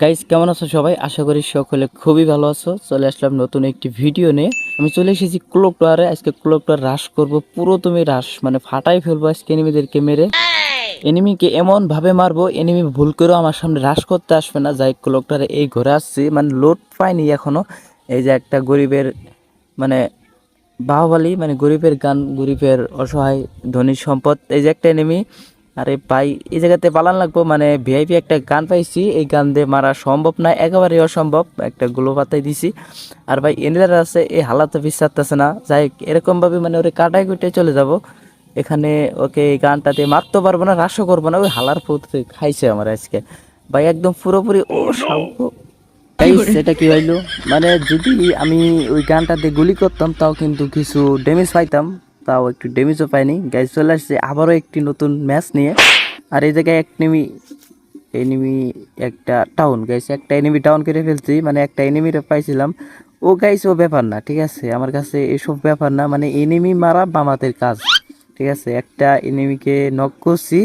Guys কেমন আছো সবাই? আশা করি সকলে খুবই ভালো আছো। চলে আসলাম নতুন একটি ভিডিও নিয়ে। আমি চলে এসেছি ক্লোক টাওয়ারে আজকে ক্লোক টাওয়ার হ্রাস করব। পুরো তুমি হ্রাস মানে ফাটাই ফেলব আজকে এনিমিদেরকে মেরে। এনিমিকে এমন ভাবে মারবো এনিমি ভুল করেও আমার সামনে হ্রাস করতে আসবে না। যাই ক্লোক টাওয়ারে এই ঘরে আসছি। মানে লোড পাইনি এখনও। এই যে একটা গরিবের মানে বাহুবালি মানে গরিবের গান, গরিবের অসহায়, ধনী সম্পদ। এই যে একটা এনিমি আরে ভাই, এই জায়গাতে পালান লাগবো। মানে ভিআইপি একটা গান পাইছি, এই গান দিয়ে মারা সম্ভব না একেবারে অসম্ভব। একটা গুলো পাতাই দিছি। আর ভাই এনিদার আছে এই হালাতে বিশ্বাসতেছে না। যাই এরকম ভাবে মানে ওরে কাটাই কুটে চলে যাব। এখানে ওকে এই গানটাতে মারতে পারব না হ্রাসও করব না। ওই হালার পুঁতে খাইছে আমার আজকে। ভাই, একদম পুরোপুরি ও এটা কি হইল? মানে যদি আমি ওই গানটাতে গুলি করতাম, তাও কিন্তু কিছু ড্যামেজ পাইতাম। তাও একটু ড্যামেজও পাইনি। গাইস চলে আসছে আবারও একটি নতুন ম্যাচ নিয়ে। আর এই জায়গায় এক নিমি এনিমি একটা টাউন গাইছে একটা এনিমি টাউন করে ফেলছি মানে একটা এনিমিরে পাইছিলাম। ও গাইছে ও ব্যাপার না, ঠিক আছে? আমার কাছে এসব ব্যাপার না মানে এনিমি মারা বামাতের কাজ। ঠিক আছে? একটা এনিমিকে নক করছি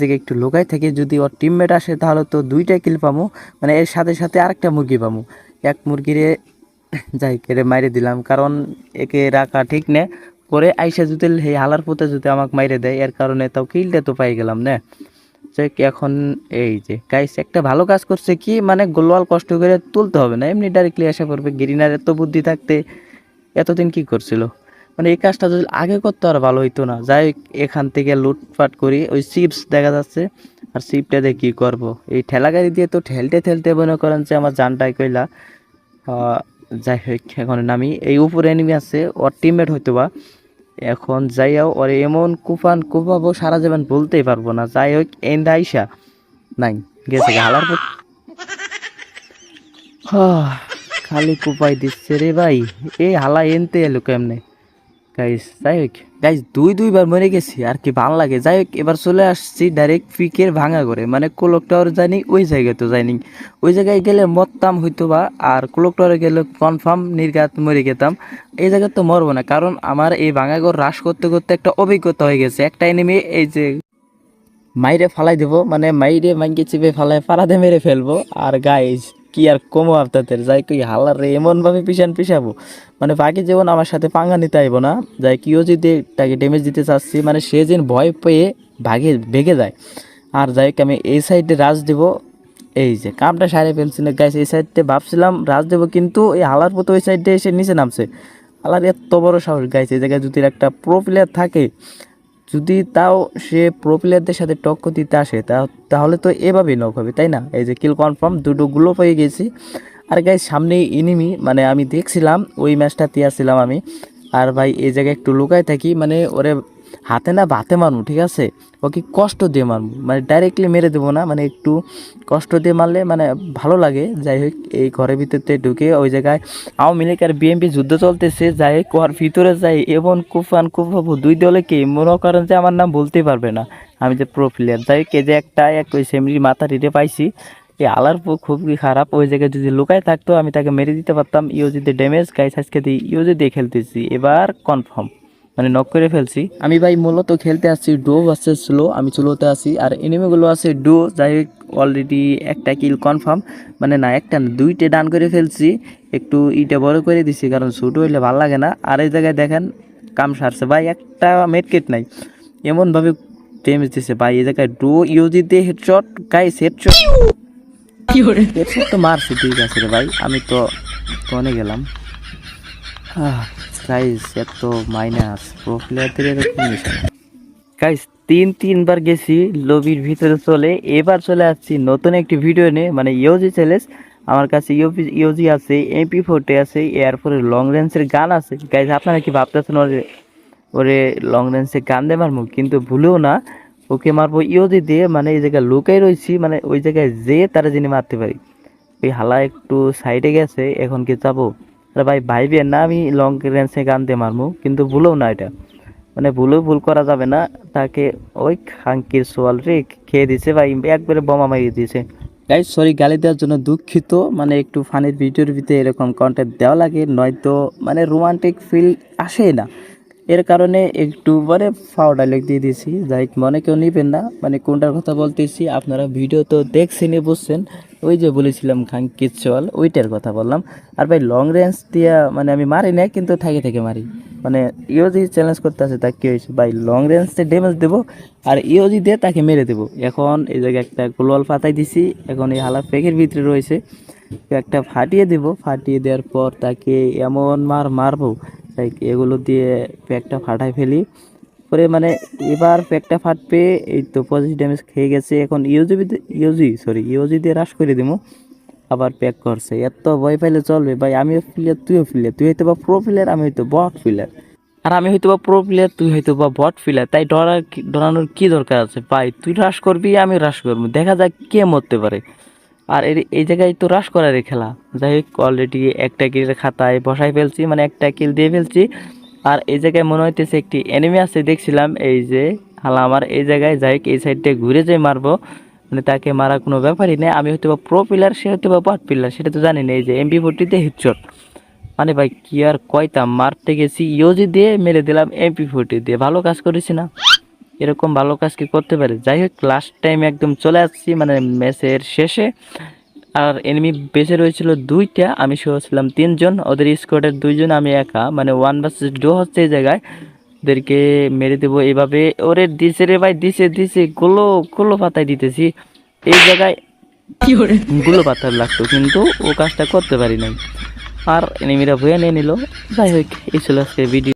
থেকে একটু লোকাই থেকে। যদি ওর টিমমেট আসে, তাহলে তো দুইটা কিল পামু। মানে এর সাথে সাথে আরেকটা মুরগি পামু। এক মুরগিরে, যাই, কেড়ে মাইরে দিলাম। কারণ একে রাখা ঠিক না পরে আইসা যদি এই হালার পোতে যদি আমাকে মাইরে দেয়, এর কারণে তাও কিলটা তো পাই গেলাম, না? এখন এই যে গাইস একটা ভালো কাজ করছে কি মানে গোলওয়াল কষ্ট করে তুলতে হবে না। এমনি ডাইরেক্টলি আসা করবে গ্রিনার এত বুদ্ধি থাকতে। এতদিন কি করছিল? মানে এই কাজটা যদি আগে করতে আর ভালো হইতো না। যাই এখান থেকে লুটপাট করি, ওই চিপস দেখা যাচ্ছে। আর চিপটা দিয়ে কী করব? এই ঠেলা গাড়ি দিয়ে তো ঠেলতে ঠেলতে মনে করেন যে আমার জানটাই কইলা। যাই হোক এখন নামি এই উপরে এনিমি আছে, ওর টিমমেট হয়তো বা এখন যাই হোক ওর এমন কুফান কুফাবো সারা যাবেন বলতেই পারব না। যাই হোক, এন্ড আইসা। নাই, গেছে হালার খালি কুপাই দিচ্ছে রে ভাই। এই হালা এনতে এলো কেমনে? গাইস যাই হোক। গাইস দুই দুইবার মরে গেছি, আর কি ভালো লাগে। যাই হোক, এবার চলে আসছি ডাইরেক্ট পিকের ভাঙা করে মানে কোলক টাওয়ার জানি, ওই জায়গায় তো যাইনি। ওই জায়গায় গেলে মরতাম হয়তো বা আর কোলক টাওয়ারে গেলে কনফার্ম নির্গাত মরে গেতাম। এই জায়গায় তো মরবো না, কারণ আমার এই ভাঙা ঘর হ্রাস করতে করতে একটা অভিজ্ঞতা হয়ে গেছে। একটা এনিমি এই যে মাইরে ফালাই দেবো মানে মাইরে মাইকে চিপে ফালাই পাড়াতে মেরে ফেলব। আর গাইজ কি আর কমো আপনাদের যাই কি হালার রে, এমনভাবে পিছান পিছাবো। মানে বাকি যেমন আমার সাথে পাঙ্গা নিতে আইবো না। যাই কেউ যদি তাকে ড্যামেজ দিতে চাচ্ছি মানে সে যেন ভয় পেয়ে ভাগে, ভেগে যায়। আর যাই আমি এই সাইডে রাজ দেব। এই যে, কামটা সারে ফেলছি না। গাইস এই সাইডে ভাবছিলাম রাজ দেবো, কিন্তু এই হালার পথে ওই সাইডে এসে নিচে নামছে। হালার এত বড় সাহস গাইছে এই জায়গায় যদি একটা প্রো প্লেয়ার থাকে যদি তাও সে প্রো প্লেয়ারদের সাথে টক্কর দিতে আসে তাহলে তো এভাবেই নক হবে, তাই না? এই যে কিল কনফার্ম দুটো গুলো পেয়ে গেছি। আর গাই সামনে ইনিমি মানে আমি দেখছিলাম, ওই ম্যাচটাতে আসছিলাম আমি। আর ভাই, এই জায়গায় একটু লুকায় থাকি মানে ওরে হাতে না ভাতে মারবো ঠিক আছে? ওকে কষ্ট দিয়ে মারবো মানে ডাইরেক্টলি মেরে দেবো না মানে একটু কষ্ট দিয়ে মারলে মানে ভালো লাগে। যাই হোক, এই ঘরের ভিতরতে ঢুকে ওই জায়গায় আওয়ামী লীগ আর বিএনপি যুদ্ধ চলতেছে, যাই হোক ওর ভিতরে যাই, এবং কুফান কুফাবু দুই দলে কি? মনে করেন যে আমার নাম বলতেই পারবে না। আমি যে প্রো প্লেয়ার যাই হোক যে একটা, এক ওই সেমরির মাথা রিটে পাইছি। এই আলার খুবই খারাপ, ওই জায়গায় যদি লুকায় থাকতো, আমি তাকে মেরে দিতে পারতাম। ইও যদি ড্যামেজ গাইস আজকে দিয়ে ইউজি দিয়ে খেলতেছি, এবার কনফার্ম মানে নক করে ফেলছি। আমি ভাই মূলত খেলতে আসছি ডো ভার্সেস স্লো আমি চলোতে আসি আর এনিমিগুলো আছে ডো যাই হোক অলরেডি একটা কিল কনফার্ম মানে না একটা না দুইটে ডান করে ফেলছি একটু ইটা বড় করে দিছি কারণ ছোটো হইলে ভালো লাগে না। আর এই জায়গায় দেখেন কাম সারছে। ভাই একটা মেডকেট নাই এমনভাবে ড্যামেজ দিছে। ভাই এই জায়গায় ডো ইউজি দিয়ে হেডশট গাইস হেডশট হেডশট তো মারছি ঠিক আছে রে ভাই আমি তো কনে গেলাম। গাইস এত মাইনাস প্রো প্লেয়ারদের এরকম গাইস তিন, তিনবার গেছি লবির ভিতরে চলে। এবার চলে আসছি নতুন একটি ভিডিও নিয়ে। মানে ইওজি চ্যালেঞ্জ আমার কাছে ইওপি ইওজি আছে এমপি ফোর্টে আছে এরপরে লং রেঞ্জের গান আছে। গাইস আপনারা কি ভাবতেছেন ওরে ওরে লং রেঞ্জে গান দিয়ে মারবো? কিন্তু ভুলেও না, ওকে মারবো ইওজি দিয়ে। মানে এই জায়গায় লুকাই রয়েছি মানে ওই জায়গায় যে তারা যিনি মারতে পারি। ওই হালা একটু সাইডে গেছে, এখন কি যাব? আরে ভাই ভাইবেন না, আমি লং রেঞ্জে গান দিয়ে মারবো কিন্তু ভুলেও না এটা। মানে ভুলেও ভুল করা যাবে না, তাকে ওই খাঙ্কির সোয়াল রে খেয়ে দিছে ভাই, একবারে বোমা মারিয়ে দিয়েছে গাইজ সরি গালি দেওয়ার জন্য দুঃখিত মানে একটু ফানির ভিডিওর ভিতরে এরকম কন্টেন্ট দেওয়া লাগে, নয়তো মানে রোমান্টিক ফিল আসেই না। এর কারণে একটু মানে ফাও ডাইলেক দিয়ে দিয়েছি যাই মনে কেউ নিবেন না। মানে কোনটার কথা বলতেছি, আপনারা ভিডিও তো দেখছেনই, বুঝছেন। ওই যে বলেছিলাম খাঙ্কির চল ওইটার কথা বললাম। আর ভাই লং রেঞ্জ দিয়া মানে আমি মারি না কিন্তু থাকে থেকে মারি। মানে ইও যদি চ্যালেঞ্জ করতে আছে, তা কী হয়েছে? ভাই লং রেঞ্জে ড্যামেজ দেবো, আর ইও যদি দেয় তাকে মেরে দেবো। এখন এই জায়গায় একটা গ্লোয়াল পাতাই দিছি, এখন এই হালা প্যাকের ভিতরে রয়েছে। একটা ফাটিয়ে দেব, ফাটিয়ে দেওয়ার পর তাকে এমন মার মারবো তাই এগুলো দিয়ে প্যাকটা ফাটাই ফেলি। পরে মানে এবার প্যাকটা ফাটবে, এই তো পজিটিভ ড্যামেজ খেয়ে গেছে। এখন ইউজি ইউজি সরি ইউজি দিয়ে হ্রাস করে দেবো আবার প্যাক করছে। এত ভয় পাইলে চলবে ভাই, আমিও প্লেয়ার তুইও প্লেয়ার তুই হয়তো বা প্রো প্লেয়ার আমি হয়তো বট প্লেয়ার আর আমি হয়তো বা প্রো প্লেয়ার তুই হয়তো বা বট প্লেয়ার তাই ডরার ডরানোর কি দরকার আছে? ভাই, তুই হ্রাস করবি, আমি হ্রাস করব। দেখা যাক কে মরতে পারে। আর এর এই জায়গায় তো হ্রাস করার খেলা। যাই হোক অলরেডি একটা কিলের খাতায় বসাই ফেলছি মানে একটা কিল দিয়ে ফেলছি। আর এই জায়গায় মনে হইতেছে একটি এনিমি আছে, দেখছিলাম। এই যে, হালা আমার এই জায়গায় যাই এই সাইডে ঘুরে যাই মারবো। মানে তাকে মারা কোনো ব্যাপারই নেই। আমি হয়তো বা প্রো প্লেয়ার সে হয়তো বা বট প্লেয়ার সেটা তো জানি না। এই যে এমপি ফোরটিতে হিটচট মানে ভাই, কি আর কয়তাম মারতে গেছি ইউজি দিয়ে মেরে দিলাম এমপি ফোরটি দিয়ে। ভালো কাজ করেছি না। এরকম ভালো কাজ কি করতে পারে? যাই হোক লাস্ট টাইম একদম চলে আসছি মানে ম্যাচের শেষে। আর এনিমি বেঁচে রয়েছিল দুইটা আমি সহ ছিলাম তিনজন ওদের স্কোয়াডের দুইজন আমি একা মানে ওয়ান ভার্সেস ডো হচ্ছে এই জায়গায়। ওদেরকে মেরে দেবো এইভাবে। ওরে দিছে রে ভাই দিছে দিছে গুলো গুলো পাতায় দিতেছি। এই জায়গায়গুলো পাতার লাগতো কিন্তু ও কাজটা করতে পারি নাই। আর এনিমিরা ভয়ে নিয়ে নিল। যাই হোক এই ছিল আজকে ভিডিও